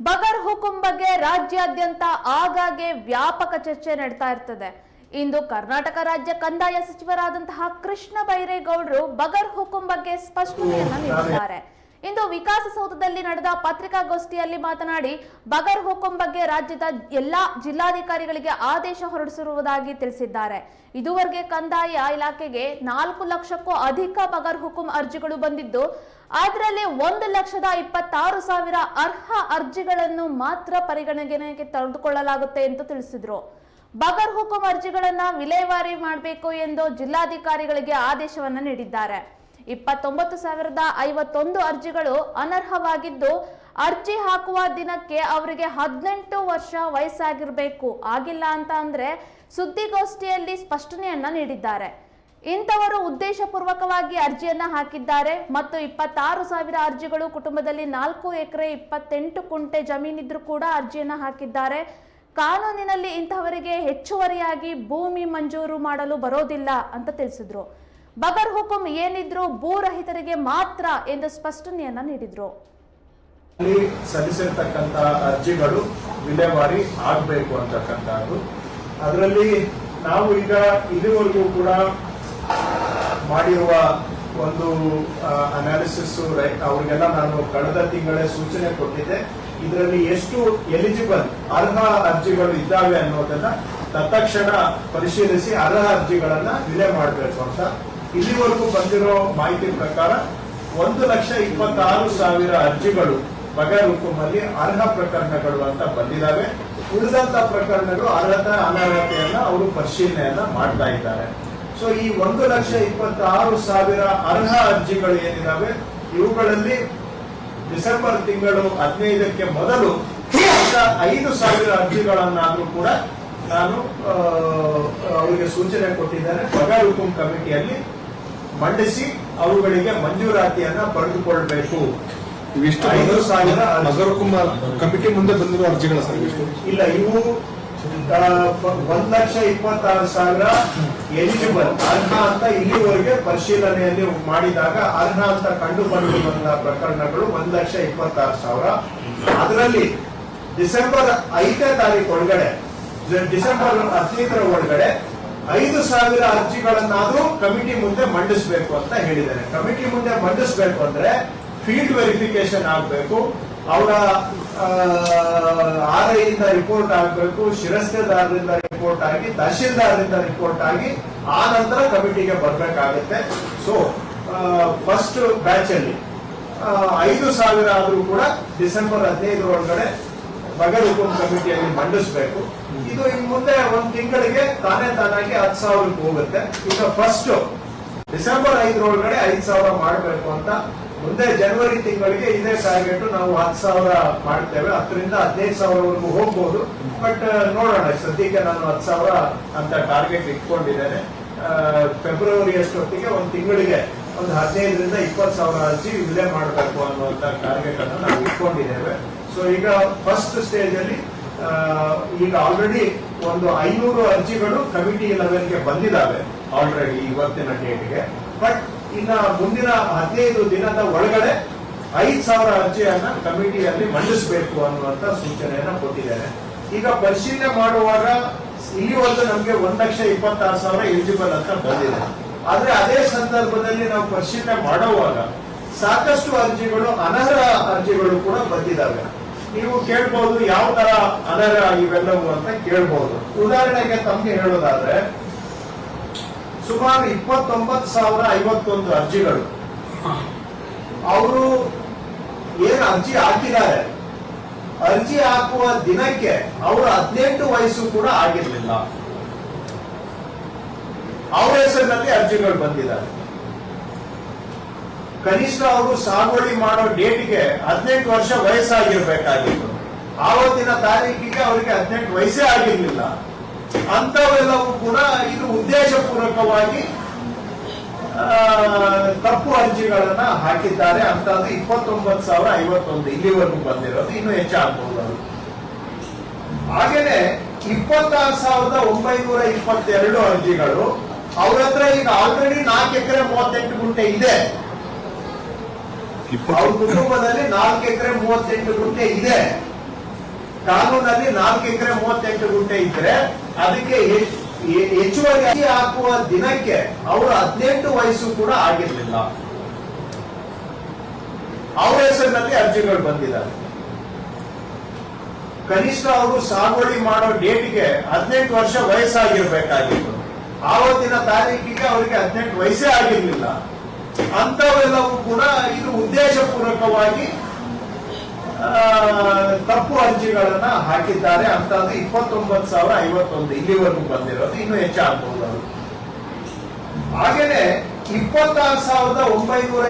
ಬಗರ್ ಹುಕುಂ ಬಗ್ಗೆ ರಾಜ್ಯಾದ್ಯಂತ ಆಗಾಗ್ಗೆ ವ್ಯಾಪಕ ಚರ್ಚೆ ನಡೀತಾ ಇರ್ತದೆ. ಇಂದು ಕರ್ನಾಟಕ ರಾಜ್ಯ ಕಂದಾಯ ಸಚಿವರಾದಂತಹ ಕೃಷ್ಣ ಬೈರೇಗೌಡರು ಬಗರ್ ಹುಕುಂ ಬಗ್ಗೆ ಸ್ಪಷ್ಟನೆಯನ್ನ ನೀಡಿದ್ದಾರೆ. ಇಂದು ವಿಕಾಸಸೌಧದಲ್ಲಿ ನಡೆದ ಪತ್ರಿಕಾಗೋಷ್ಠಿಯಲ್ಲಿ ಮಾತನಾಡಿ, ಬಗರ್ ಹುಕುಂ ಬಗ್ಗೆ ರಾಜ್ಯದ ಎಲ್ಲಾ ಜಿಲ್ಲಾಧಿಕಾರಿಗಳಿಗೆ ಆದೇಶ ಹೊರಡಿಸಿರುವುದಾಗಿ ತಿಳಿಸಿದ್ದಾರೆ. ಇದುವರೆಗೆ ಕಂದಾಯ ಇಲಾಖೆಗೆ ನಾಲ್ಕು ಲಕ್ಷಕ್ಕೂ ಅಧಿಕ ಬಗರ್ ಹುಕುಂ ಅರ್ಜಿಗಳು ಬಂದಿದ್ದು ಅದರಲ್ಲಿ ಒಂದು ಲಕ್ಷದ ಇಪ್ಪತ್ತಾರು ಸಾವಿರ ಅರ್ಹ ಅರ್ಜಿಗಳನ್ನು ಮಾತ್ರ ಪರಿಗಣನೆಗೆ ತೆಗೆದುಕೊಳ್ಳಲಾಗುತ್ತೆ ಎಂದು ತಿಳಿಸಿದ್ರು. ಬಗರ್ ಹುಕುಂ ಅರ್ಜಿಗಳನ್ನ ವಿಲೇವಾರಿ ಮಾಡಬೇಕು ಎಂದು ಜಿಲ್ಲಾಧಿಕಾರಿಗಳಿಗೆ ಆದೇಶವನ್ನು ನೀಡಿದ್ದಾರೆ. ಇಪ್ಪತ್ತೊಂಬತ್ತು ಸಾವಿರದ ಐವತ್ತೊಂದು ಅರ್ಜಿಗಳು ಅನರ್ಹವಾಗಿದ್ದು, ಅರ್ಜಿ ಹಾಕುವ ದಿನಕ್ಕೆ ಅವರಿಗೆ ಹದಿನೆಂಟು ವರ್ಷ ವಯಸ್ಸಾಗಿರಬೇಕು. ಆಗಿಲ್ಲ ಅಂತ ಅಂದ್ರೆ ಸುದ್ದಿಗೋಷ್ಠಿಯಲ್ಲಿ ಸ್ಪಷ್ಟನೆಯನ್ನ ನೀಡಿದ್ದಾರೆ. ಇಂಥವರು ಉದ್ದೇಶಪೂರ್ವಕವಾಗಿ ಅರ್ಜಿಯನ್ನ ಹಾಕಿದ್ದಾರೆ ಮತ್ತು ಇಪ್ಪತ್ತಾರು ಸಾವಿರ ಅರ್ಜಿಗಳು ಕುಟುಂಬದಲ್ಲಿ ನಾಲ್ಕು ಎಕರೆ ಇಪ್ಪತ್ತೆಂಟು ಕುಂಟೆ ಜಮೀನಿದ್ರು ಕೂಡ ಅರ್ಜಿಯನ್ನ ಹಾಕಿದ್ದಾರೆ. ಕಾನೂನಿನಲ್ಲಿ ಇಂತಹವರಿಗೆ ಹೆಚ್ಚುವರಿಯಾಗಿ ಭೂಮಿ ಮಂಜೂರು ಮಾಡಲು ಬರೋದಿಲ್ಲ ಅಂತ ತಿಳಿಸಿದ್ರು. ಬಗರ್ ಹುಕುಂ ಏನಿದ್ರು ಭೂರಹಿತರಿಗೆ ಮಾತ್ರ ಎಂದು ಸ್ಪಷ್ಟನೆಯನ್ನ ನೀಡಿದ್ರು. ಅಲ್ಲಿ ಸಲ್ಲಿಸಿರ್ತಕ್ಕಂಥ ಅರ್ಜಿಗಳು ವಿಲೇವಾರಿ ಆಗಬೇಕು ಅಂತಕ್ಕಂಥದ್ದು. ಅದರಲ್ಲಿ ನಾವು ಈಗ ಇದುವರೆಗೂ ಕೂಡ ಮಾಡಿರುವ ಒಂದು ಅನಾಲಿಸಿಸ್ ಅವರಿಗೆಲ್ಲ ನಾನು ಕಳೆದ ತಿಂಗಳೇ ಸೂಚನೆ ಕೊಟ್ಟಿದ್ದೆ. ಇದರಲ್ಲಿ ಎಷ್ಟು ಎಲಿಜಿಬಲ್ ಅರ್ಹ ಅರ್ಜಿಗಳು ಇದ್ದಾವೆ ಅನ್ನೋದನ್ನ ತತ್ಕ್ಷಣ ಪರಿಶೀಲಿಸಿ ಅರ್ಹ ಅರ್ಜಿಗಳನ್ನ ವಿಲೇ ಮಾಡಬೇಕು ಅಂತ ಇಲ್ಲಿವರೆಗೂ ಬಂದಿರೋ ಮಾಹಿತಿ ಪ್ರಕಾರ ಒಂದು ಲಕ್ಷ ಇಪ್ಪತ್ತಾರು ಸಾವಿರ ಅರ್ಜಿಗಳು ಬಗರ್ ಹುಕುಮಲ್ಲಿ ಅರ್ಹ ಪ್ರಕರಣಗಳು ಅಂತ ಬಂದಿದ್ದಾವೆ ಉಳಿದಂತ ಪ್ರಕರಣಗಳು ಅರ್ಹತಾ ಅನರ್ಹತೆಯನ್ನ ಅವರು ಪರಿಶೀಲನೆಯನ್ನ ಮಾಡ್ತಾ ಇದ್ದಾರೆ. ಸೊ ಈ ಒಂದು ಲಕ್ಷ ಇಪ್ಪತ್ತಾರು ಸಾವಿರ ಅರ್ಹ ಅರ್ಜಿಗಳು ಏನಿದಾವೆ? ಇವುಗಳಲ್ಲಿ ಡಿಸೆಂಬರ್ ತಿಂಗಳು ಹದಿನೈದಕ್ಕೆ ಮೊದಲು ಐದು ಸಾವಿರ ಅರ್ಜಿಗಳನ್ನಾದ್ರೂ ಕೂಡ ನಾನು ಅವರಿಗೆ ಸೂಚನೆ ಕೊಟ್ಟಿದ್ದೇನೆ ಬಗರ್ ಹುಕುಂ ಕಮಿಟಿಯಲ್ಲಿ ಮಂಡಿಸಿ ಅವುಗಳಿಗೆ ಮಂಜೂರಾತಿಯನ್ನ ಪಡೆದುಕೊಳ್ಬೇಕು. ಇವಿಷ್ಟು ಐದು ಸಾವಿರ. ನಗರ ಕುಮಾರ್ ಕಮಿಟಿ ಮುಂದೆ ಬಂದಿರುವ ಅರ್ಜಿಗಳ ಸರ್ ಇವಿಷ್ಟು. ಇಲ್ಲ ಇವು ಒಂದ್ ಲಕ್ಷ ಇಪ್ಪತ್ತಾರು ಸಾವಿರ ಎಲಿಜಿಬಲ್. ಅರ್ಹ ಅಂತ ಇಲ್ಲಿವರೆಗೆ ಪರಿಶೀಲನೆಯಲ್ಲಿ ಮಾಡಿದಾಗ ಅರ್ಹ ಅಂತ ಕಂಡು ಬಂದಿರುವಂತಹ ಪ್ರಕರಣಗಳು ಒಂದ್ ಲಕ್ಷ ಇಪ್ಪತ್ತಾರು ಸಾವಿರ. ಅದರಲ್ಲಿ ಡಿಸೆಂಬರ್ ಐದನೇ ತಾರೀಕು ಒಳಗಡೆ ಡಿಸೆಂಬರ್ ಹದಿನೈದರ ಒಳಗಡೆ ಐದು ಸಾವಿರ ಅರ್ಜಿಗಳನ್ನಾದ್ರೂ ಕಮಿಟಿ ಮುಂದೆ ಮಂಡಿಸಬೇಕು ಅಂತ ಹೇಳಿದ್ದಾರೆ. ಕಮಿಟಿ ಮುಂದೆ ಮಂಡಿಸಬೇಕು ಅಂದ್ರೆ ಫೀಲ್ಡ್ ವೆರಿಫಿಕೇಶನ್ ಆಗಬೇಕು, ಅವರ ಆರ್ ಐಯಿಂದ ರಿಪೋರ್ಟ್ ಆಗಬೇಕು ಶಿರಸ್ತೆದಾರರಿಂದ ರಿಪೋರ್ಟ್ ಆಗಿ, ತಹಶೀಲ್ದಾರರಿಂದ ರಿಪೋರ್ಟ್ ಆಗಿ, ಆ ನಂತರ ಕಮಿಟಿಗೆ ಬರಬೇಕಾಗುತ್ತೆ. ಸೊ ಫಸ್ಟ್ ಬ್ಯಾಚ್ ಅಲ್ಲಿ ಐದು ಸಾವಿರ ಆದರೂ ಕೂಡ ಡಿಸೆಂಬರ್ ಹದಿನೈದರ ಒಳಗಡೆ ಬಗರ್ ಉಪ ಕಮಿಟಿಯಲ್ಲಿ ಮಂಡಿಸಬೇಕು. ಇದು ಇನ್ ಮುಂದೆ ಒಂದ್ ತಿಂಗಳಿಗೆ ತಾನೇ ತಾನಾಗಿ ಹತ್ತು ಸಾವಿರಕ್ಕೆ ಹೋಗುತ್ತೆ. ಈಗ ಫಸ್ಟ್ ಡಿಸೆಂಬರ್ ಐದರೊಳಗಡೆ ಐದ್ ಸಾವಿರ ಮಾಡಬೇಕು ಅಂತ ಮುಂದೆ ಜನವರಿ ತಿಂಗಳಿಗೆ ಇದೇ ಟಾರ್ಗೆಟ್ ನಾವು ಹತ್ತು ಸಾವಿರ ಮಾಡ್ತೇವೆ. ಹತ್ತರಿಂದ ಹದಿನೈದು ಸಾವಿರವರೆಗೂ ಹೋಗ್ಬೋದು. ಬಟ್ ನೋಡೋಣ. ಸದ್ಯಕ್ಕೆ ನಾನು ಹತ್ತು ಸಾವಿರ ಅಂತ ಟಾರ್ಗೆಟ್ ಇಟ್ಕೊಂಡಿದ್ದೇನೆ. ಫೆಬ್ರವರಿ ಅಷ್ಟೊತ್ತಿಗೆ ಒಂದು ತಿಂಗಳಿಗೆ ಒಂದು ಹದಿನೈದರಿಂದ ಇಪ್ಪತ್ತು ಸಾವಿರ ಅರ್ಜಿ ವಿಲೇ ಮಾಡಬೇಕು ಅನ್ನುವಂಥ ಟಾರ್ಗೆಟ್ ಅನ್ನು ನಾವು ಇಟ್ಕೊಂಡಿದ್ದೇವೆ. ಸೊ ಈಗ ಫಸ್ಟ್ ಸ್ಟೇಜ್ ಅಲ್ಲಿ ಈಗ ಆಲ್ರೆಡಿ ಒಂದು ಐನೂರು ಅರ್ಜಿಗಳು ಕಮಿಟಿ ಲೆವೆಲ್ಗೆ ಬಂದಿದ್ದಾವೆ ಆಲ್ರೆಡಿ ಇವತ್ತಿನ ಡೇಟ್ಗೆ ಬಟ್ ಇನ್ನ ಮುಂದಿನ ಹದಿನೈದು ದಿನದ ಒಳಗಡೆ ಐದ್ ಸಾವಿರ ಅರ್ಜಿಯನ್ನ ಕಮಿಟಿಯಲ್ಲಿ ಮಂಡಿಸಬೇಕು ಅನ್ನುವಂತ ಸೂಚನೆಯನ್ನ ಕೊಟ್ಟಿದ್ದೇನೆ ಈಗ ಪರಿಶೀಲನೆ ಮಾಡುವಾಗ ಇಲ್ಲಿವರೆಗೂ ನಮಗೆ ಒಂದ್ ಲಕ್ಷ ಇಪ್ಪತ್ತಾರು ಸಾವಿರ ಎಲಿಜಿಬಲ್ ಅಂತ ಬಂದಿದೆ. ಆದ್ರೆ ಅದೇ ಸಂದರ್ಭದಲ್ಲಿ ನಾವು ಪರಿಶೀಲನೆ ಮಾಡುವಾಗ ಸಾಕಷ್ಟು ಅರ್ಜಿಗಳು, ಅನರ್ಹ ಅರ್ಜಿಗಳು ಕೂಡ ಬಂದಿದ್ದಾವೆ ನೀವು ಕೇಳ್ಬಹುದು ಯಾವ ತರ ಅನರ್ಹ ಇವೆಲ್ಲವೂ ಅಂತ ಕೇಳ್ಬಹುದು ಉದಾಹರಣೆಗೆ ತಮ್ಗೆ ಹೇಳೋದಾದ್ರೆ, ಸುಮಾರು ಇಪ್ಪತ್ತೊಂಬತ್ತು ಸಾವಿರ ಐವತ್ತೊಂದು ಅರ್ಜಿಗಳು. ಅವರು ಏನು ಅರ್ಜಿ ಹಾಕಿದ್ದಾರೆ? ಅರ್ಜಿ ಹಾಕುವ ದಿನಕ್ಕೆ ಅವರು ಹದಿನೆಂಟು ವಯಸ್ಸು ಕೂಡ ಆಗಿರ್ಲಿಲ್ಲ. ಅವರ ಹೆಸರಿನಲ್ಲಿ ಅರ್ಜಿಗಳು ಬಂದಿದ್ದಾರೆ ಕನಿಷ್ಠ ಅವರು ಸಾಗುವಳಿ ಮಾಡೋ ಡೇಟ್ಗೆ ಹದಿನೆಂಟು ವರ್ಷ ವಯಸ್ಸಾಗಿರ್ಬೇಕಾಗಿತ್ತು. ಆವತ್ತಿನ ತಾರೀಕಿಗೆ ಅವರಿಗೆ ಹದಿನೆಂಟು ವಯಸ್ಸೇ ಆಗಿರ್ಲಿಲ್ಲ. ಅಂತವೆಲ್ಲವೂ ಕೂಡ ಇದು ಉದ್ದೇಶಪೂರ್ವಕವಾಗಿ ತಪ್ಪು ಅರ್ಜಿಗಳನ್ನ ಹಾಕಿದ್ದಾರೆ. ಅಂತ ಅದು ಇಪ್ಪತ್ತೊಂಬತ್ತು ಸಾವಿರ ಐವತ್ತೊಂದು ಇಲ್ಲಿವರೆಗೂ ಬಂದಿರೋದು. ಇನ್ನೂ ಹೆಚ್ಚಾಗಬಹುದು ಅದು. ಹಾಗೇನೆ ಇಪ್ಪತ್ತಾರು ಸಾವಿರದ ಒಂಬೈನೂರ ಇಪ್ಪತ್ತೆರಡು ಅರ್ಜಿಗಳು, ಅವ್ರ ಹತ್ರ ಈಗ ಆಲ್ರೆಡಿ ನಾಲ್ಕು ಎಕರೆ ಮೂವತ್ತೆಂಟು ಗುಂಟೆ ಇದೆ. ಅವ್ರ ಕುಟುಂಬದಲ್ಲಿ ನಾಲ್ಕು ಎಕರೆ ಮೂವತ್ತೆಂಟು ಗುಂಟೆ ಇದೆ. ಕಾನೂನಲ್ಲಿ ನಾಲ್ಕು ಎಕರೆ ಮೂವತ್ತೆಂಟು ಗುಂಟೆ ಇದ್ರೆ ಅದಕ್ಕೆ ಹೆಚ್ಚುವರಿ ಹಾಕುವ ದಿನಕ್ಕೆ ಅವರು ಹದಿನೆಂಟು ವಯಸ್ಸು ಕೂಡ ಆಗಿರ್ಲಿಲ್ಲ. ಅವ್ರ ಹೆಸರಿನಲ್ಲಿ ಅರ್ಜಿಗಳು ಬಂದಿದ್ದಾರೆ ಕನಿಷ್ಠ ಅವರು ಸಾಗುವಳಿ ಮಾಡೋ ಡೇಟ್ಗೆ ಹದಿನೆಂಟು ವರ್ಷ ವಯಸ್ಸಾಗಿರ್ಬೇಕಾಗಿತ್ತು. ಆವತ್ತಿನ ತಾರೀಕಿಗೆ ಅವರಿಗೆ ಹದಿನೆಂಟು ವಯಸ್ಸೇ ಆಗಿರ್ಲಿಲ್ಲ. ಅಂತವೆಲ್ಲವೂ ಕೂಡ ಇದು ಉದ್ದೇಶಪೂರ್ವಕವಾಗಿ ತಪ್ಪು ಅರ್ಜಿಗಳನ್ನ ಹಾಕಿದ್ದಾರೆ. ಅಂತದ್ದು ಇಪ್ಪತ್ತೊಂಬತ್ತು ಸಾವಿರ ಐವತ್ತೊಂದು, ಇಲ್ಲಿವರೆಗೂ ಬಂದಿರೋದು. ಇನ್ನೂ ಹೆಚ್ಚಾಗಬಹುದು ಹಾಗೇನೆ ಇಪ್ಪತ್ತಾರು ಸಾವಿರದ ಒಂಬೈನೂರ